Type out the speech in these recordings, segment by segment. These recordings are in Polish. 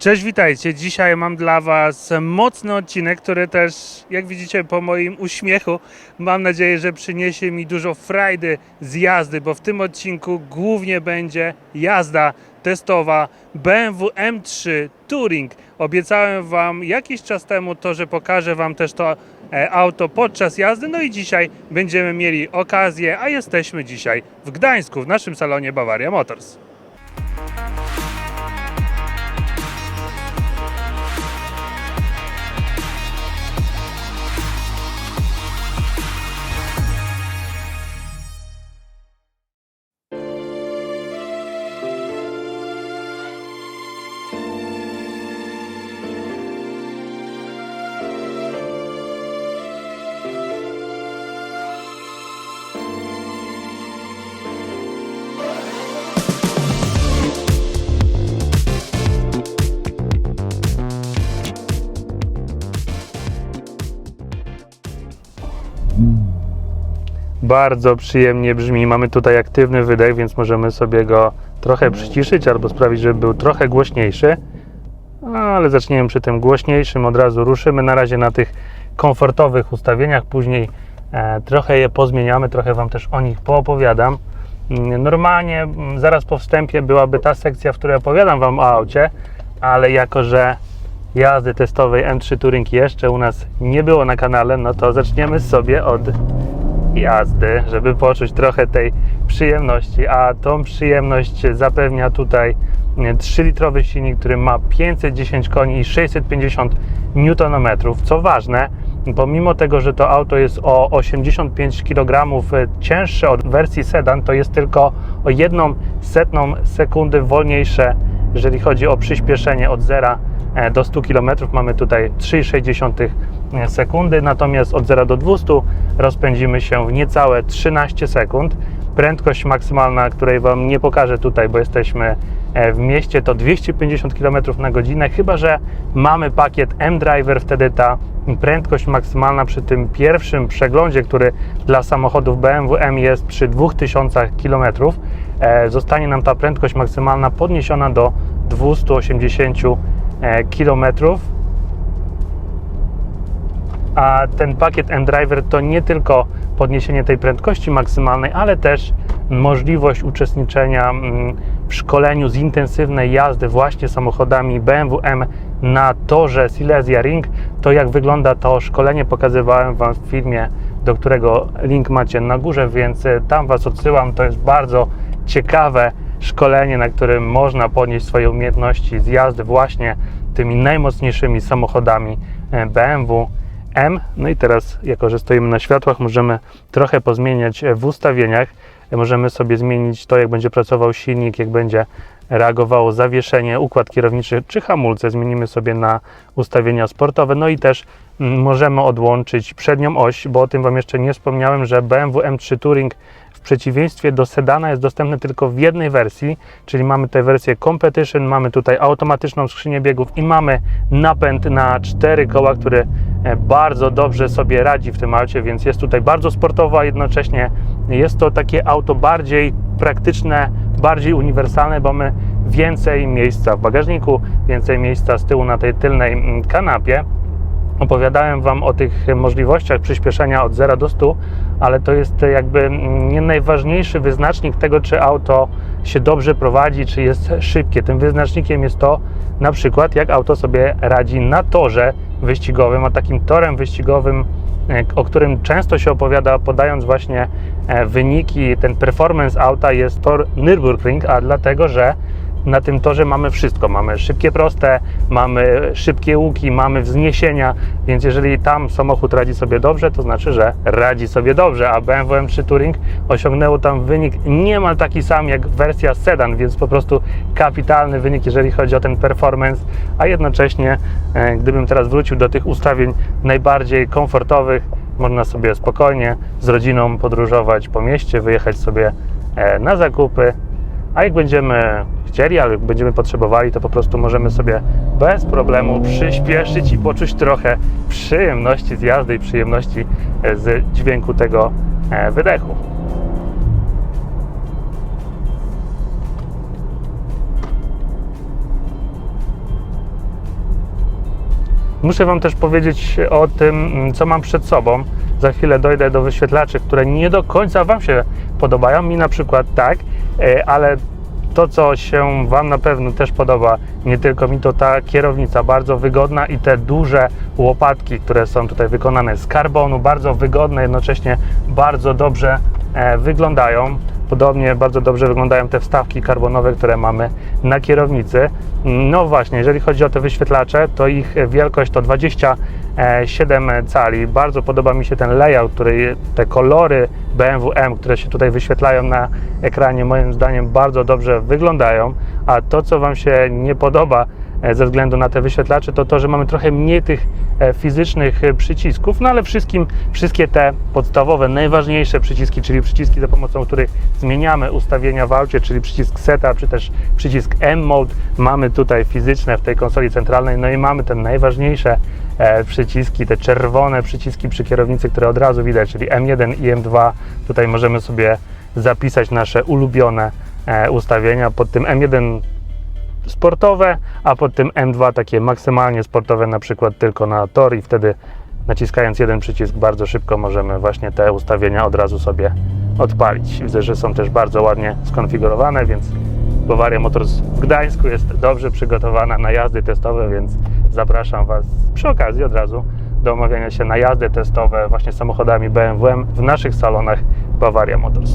Cześć, witajcie. Dzisiaj mam dla Was mocny odcinek, który też, jak widzicie po moim uśmiechu, mam nadzieję, że przyniesie mi dużo frajdy z jazdy, bo w tym odcinku głównie będzie jazda testowa BMW M3 Touring. Obiecałem Wam jakiś czas temu to, że pokażę Wam też to e, auto podczas jazdy, no i dzisiaj będziemy mieli okazję, a jesteśmy dzisiaj w Gdańsku, w naszym salonie Bavaria Motors. Bardzo przyjemnie brzmi. Mamy tutaj aktywny wydech, więc możemy sobie go trochę przyciszyć albo sprawić, żeby był trochę głośniejszy. No, Ale zaczniemy przy tym głośniejszym, od razu ruszymy na razie na tych komfortowych ustawieniach, później e, trochę je pozmieniamy, trochę Wam też o nich poopowiadam. Mm, Normalnie mm, zaraz po wstępie byłaby ta sekcja, w której opowiadam Wam o aucie, ale jako, że jazdy testowej M3 Touring jeszcze u nas nie było na kanale, no to zaczniemy sobie od jazdy, żeby poczuć trochę tej przyjemności, a tą przyjemność zapewnia tutaj 3-litrowy silnik, który ma 510 koni i 650 Nm. Co ważne, pomimo tego, że to auto jest o 85 kg cięższe od wersji sedan, to jest tylko o jedną setną sekundy wolniejsze, jeżeli chodzi o przyspieszenie od 0 do 100 km. Mamy tutaj 3,6 sekundy, natomiast od 0 do 200 rozpędzimy się w niecałe 13 sekund. Prędkość maksymalna, której Wam nie pokażę tutaj, bo jesteśmy e, w mieście, to 250 km na godzinę, chyba że mamy pakiet M-Driver, wtedy ta prędkość maksymalna przy tym pierwszym przeglądzie, który dla samochodów BMW M jest przy 2000 km, e, zostanie nam ta prędkość maksymalna podniesiona do 280 km a ten pakiet M-Driver to nie tylko podniesienie tej prędkości maksymalnej, ale też możliwość uczestniczenia mm, w szkoleniu z intensywnej jazdy właśnie samochodami BMW M na torze Silesia Ring. To jak wygląda to szkolenie pokazywałem Wam w filmie, do którego link macie na górze, więc e, tam Was odsyłam. To jest bardzo ciekawe szkolenie, na którym można podnieść swoje umiejętności z jazdy właśnie tymi najmocniejszymi samochodami e, BMW M. No i teraz, jako że stoimy na światłach, możemy trochę pozmieniać w ustawieniach. Możemy sobie zmienić to, jak będzie pracował silnik, jak będzie reagowało zawieszenie, układ kierowniczy czy hamulce. Zmienimy sobie na ustawienia sportowe. No i też mm, możemy odłączyć przednią oś, bo o tym Wam jeszcze nie wspomniałem, że BMW M3 Touring w przeciwieństwie do sedana jest dostępny tylko w jednej wersji, czyli mamy tę wersję Competition, mamy tutaj automatyczną skrzynię biegów i mamy napęd na cztery koła, który e, bardzo dobrze sobie radzi w tym aucie, więc jest tutaj bardzo sportowo, a jednocześnie jest to takie auto bardziej praktyczne, bardziej uniwersalne, bo mamy więcej miejsca w bagażniku, więcej miejsca z tyłu na tej tylnej mm, kanapie opowiadałem Wam o tych możliwościach przyspieszenia od 0 do 100, ale to jest jakby nie najważniejszy wyznacznik tego, czy auto się dobrze prowadzi, czy jest szybkie. Tym wyznacznikiem jest to, na przykład, jak auto sobie radzi na torze wyścigowym, a takim torem wyścigowym, e, o którym często się opowiada, podając właśnie e, wyniki, ten performance auta jest tor Nürburgring, a dlatego, że na tym torze mamy wszystko. Mamy szybkie proste, mamy szybkie łuki, mamy wzniesienia, więc jeżeli tam samochód radzi sobie dobrze, to znaczy, że radzi sobie dobrze, a BMW M3 Touring osiągnęło tam wynik niemal taki sam jak wersja sedan, więc po prostu kapitalny wynik, jeżeli chodzi o ten performance, a jednocześnie, e, gdybym teraz wrócił do tych ustawień najbardziej komfortowych, można sobie spokojnie z rodziną podróżować po mieście, wyjechać sobie e, na zakupy, a jak będziemy chcieli, ale będziemy potrzebowali, to po prostu możemy sobie bez problemu przyspieszyć i poczuć trochę przyjemności z jazdy i przyjemności e, z dźwięku tego e, wydechu. Muszę Wam też powiedzieć o tym, mm, co mam przed sobą. Za chwilę dojdę do wyświetlaczy, które nie do końca Wam się podobają. Mi na przykład tak, e, ale to, co się Wam na pewno też podoba, nie tylko mi, to ta kierownica bardzo wygodna i te duże łopatki, które są tutaj wykonane z karbonu, bardzo wygodne, jednocześnie bardzo dobrze e, wyglądają. Podobnie bardzo dobrze wyglądają te wstawki karbonowe, które mamy na kierownicy. No właśnie, jeżeli chodzi o te wyświetlacze, to ich wielkość to 27 cali. Bardzo podoba mi się ten layout, który te kolory BMW M, które się tutaj wyświetlają na ekranie, moim zdaniem bardzo dobrze wyglądają. A to, co Wam się nie podoba, ze względu na te wyświetlacze, to to, że mamy trochę mniej tych e, fizycznych e, przycisków, no ale wszystkim, wszystkie te podstawowe, najważniejsze przyciski, czyli przyciski za pomocą których zmieniamy ustawienia w aucie, czyli przycisk setup, czy też przycisk M-Mode, mamy tutaj fizyczne w tej konsoli centralnej, no i mamy te najważniejsze e, przyciski, te czerwone przyciski przy kierownicy, które od razu widać, czyli M1 i M2. Tutaj możemy sobie zapisać nasze ulubione e, ustawienia. Pod tym M1 sportowe, a pod tym M2 takie maksymalnie sportowe, na przykład tylko na tor i wtedy naciskając jeden przycisk bardzo szybko możemy właśnie te ustawienia od razu sobie odpalić. Widzę, że są też bardzo ładnie skonfigurowane, więc Bawaria Motors w Gdańsku jest dobrze przygotowana na jazdy testowe, więc zapraszam Was przy okazji od razu do omawiania się na jazdy testowe właśnie samochodami BMW w naszych salonach Bawaria Motors.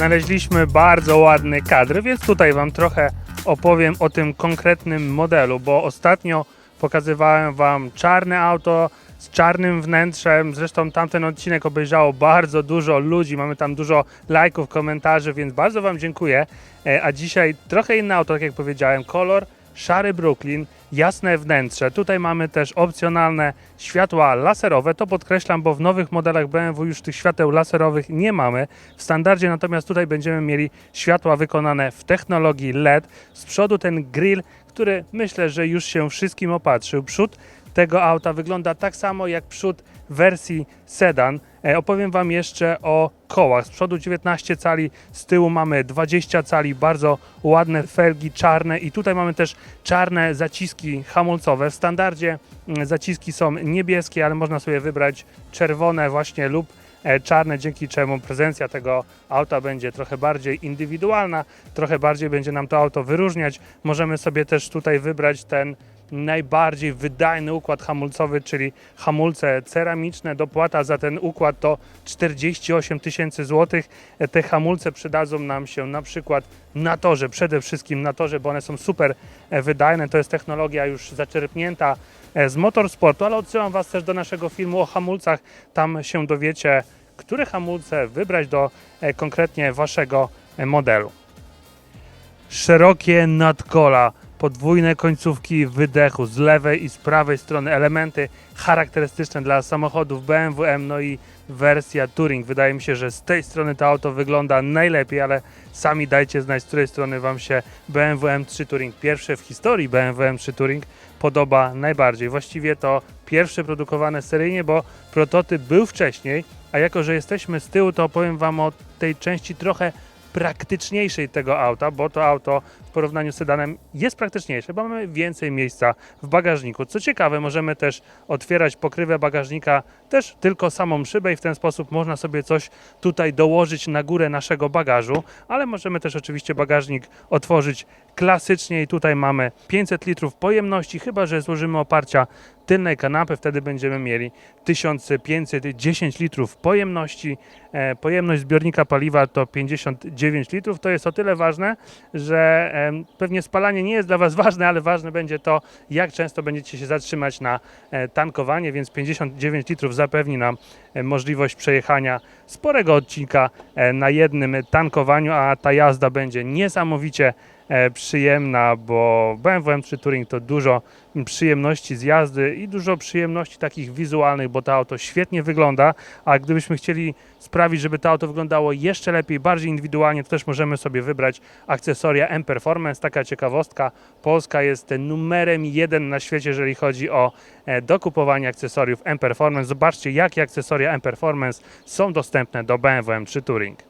Znaleźliśmy bardzo ładny kadr, więc tutaj Wam trochę opowiem o tym konkretnym modelu, bo ostatnio pokazywałem Wam czarne auto z czarnym wnętrzem. Zresztą tamten odcinek obejrzało bardzo dużo ludzi, mamy tam dużo lajków, komentarzy, więc bardzo Wam dziękuję. E, A dzisiaj trochę inne auto, tak jak powiedziałem, kolor szary Brooklyn, jasne wnętrze. Tutaj mamy też opcjonalne światła laserowe. To podkreślam, bo w nowych modelach BMW już tych świateł laserowych nie mamy. W standardzie natomiast tutaj będziemy mieli światła wykonane w technologii LED. Z przodu ten grill, który myślę, że już się wszystkim opatrzył. Przód tego auta wygląda tak samo jak przód wersji sedan. E, opowiem Wam jeszcze o kołach. Z przodu 19 cali, z tyłu mamy 20 cali, bardzo ładne felgi czarne i tutaj mamy też czarne zaciski hamulcowe. W standardzie mm, zaciski są niebieskie, ale można sobie wybrać czerwone właśnie lub e, czarne, dzięki czemu prezencja tego auta będzie trochę bardziej indywidualna, trochę bardziej będzie nam to auto wyróżniać. Możemy sobie też tutaj wybrać ten najbardziej wydajny układ hamulcowy, czyli hamulce ceramiczne. Dopłata za ten układ to 48 tysięcy złotych. Te hamulce przydadzą nam się na przykład na torze, przede wszystkim na torze, bo one są super e, wydajne. To jest technologia już zaczerpnięta e, z motorsportu, ale odsyłam Was też do naszego filmu o hamulcach. Tam się dowiecie, które hamulce wybrać do e, konkretnie Waszego modelu. Szerokie nadkola, podwójne końcówki wydechu z lewej i z prawej strony, elementy charakterystyczne dla samochodów BMW M, no i wersja Touring. Wydaje mi się, że z tej strony to auto wygląda najlepiej, ale sami dajcie znać, z której strony Wam się BMW M3 Touring, pierwsze w historii BMW M3 Touring, podoba najbardziej. Właściwie to pierwsze produkowane seryjnie, bo prototyp był wcześniej, a jako, że jesteśmy z tyłu, to opowiem Wam o tej części trochę praktyczniejszej tego auta, bo to auto w porównaniu z sedanem jest praktyczniejsze, bo mamy więcej miejsca w bagażniku. Co ciekawe, możemy też otwierać pokrywę bagażnika też tylko samą szybę i w ten sposób można sobie coś tutaj dołożyć na górę naszego bagażu, ale możemy też oczywiście bagażnik otworzyć klasycznie i tutaj mamy 500 litrów pojemności, chyba że złożymy oparcia tylnej kanapy, wtedy będziemy mieli 1510 litrów pojemności. E, pojemność zbiornika paliwa to 59 litrów. To jest o tyle ważne, że em, pewnie spalanie nie jest dla Was ważne, ale ważne będzie to, jak często będziecie się zatrzymać na e, tankowanie, więc 59 litrów zapewni nam e, możliwość przejechania sporego odcinka e, na jednym tankowaniu, a ta jazda będzie niesamowicie przyjemna, bo BMW M3 Touring to dużo przyjemności z jazdy i dużo przyjemności takich wizualnych, bo to auto świetnie wygląda, a gdybyśmy chcieli sprawić, żeby to auto wyglądało jeszcze lepiej, bardziej indywidualnie, to też możemy sobie wybrać akcesoria M Performance. Taka ciekawostka, Polska jest numerem jeden na świecie, jeżeli chodzi o e, dokupowanie akcesoriów M Performance. Zobaczcie, jakie akcesoria M Performance są dostępne do BMW M3 Touring.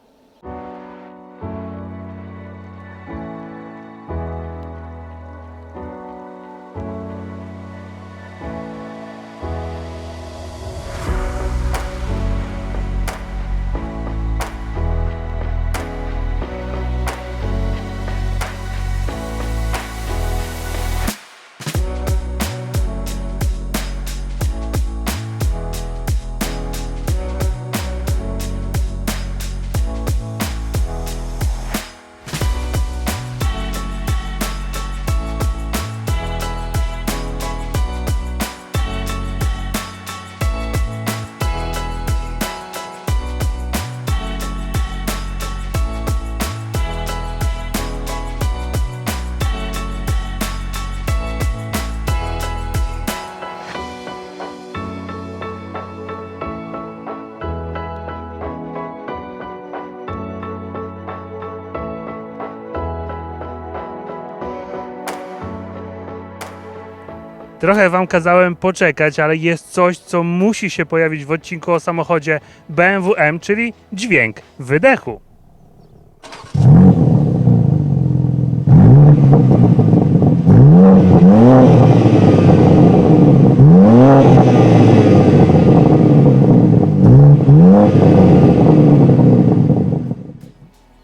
Trochę Wam kazałem poczekać, ale jest coś, co musi się pojawić w odcinku o samochodzie BMW M, czyli dźwięk wydechu.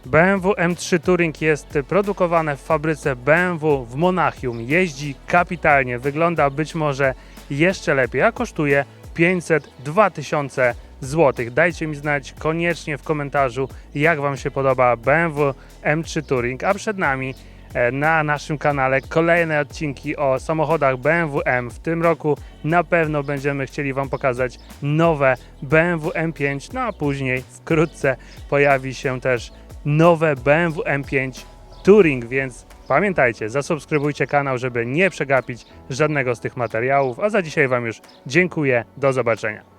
BMW M3 Touring jest produkowane w fabryce BMW w Monachium. Jeździ kapitalnie, wygląda być może jeszcze lepiej, a kosztuje 500 tysiące złotych. Dajcie mi znać koniecznie w komentarzu, jak Wam się podoba BMW M3 Touring, a przed nami e, na naszym kanale kolejne odcinki o samochodach BMW M. W tym roku na pewno będziemy chcieli Wam pokazać nowe BMW M5, no a później wkrótce pojawi się też nowe BMW M5 Touring, więc pamiętajcie, zasubskrybujcie kanał, żeby nie przegapić żadnego z tych materiałów, a za dzisiaj Wam już dziękuję, do zobaczenia.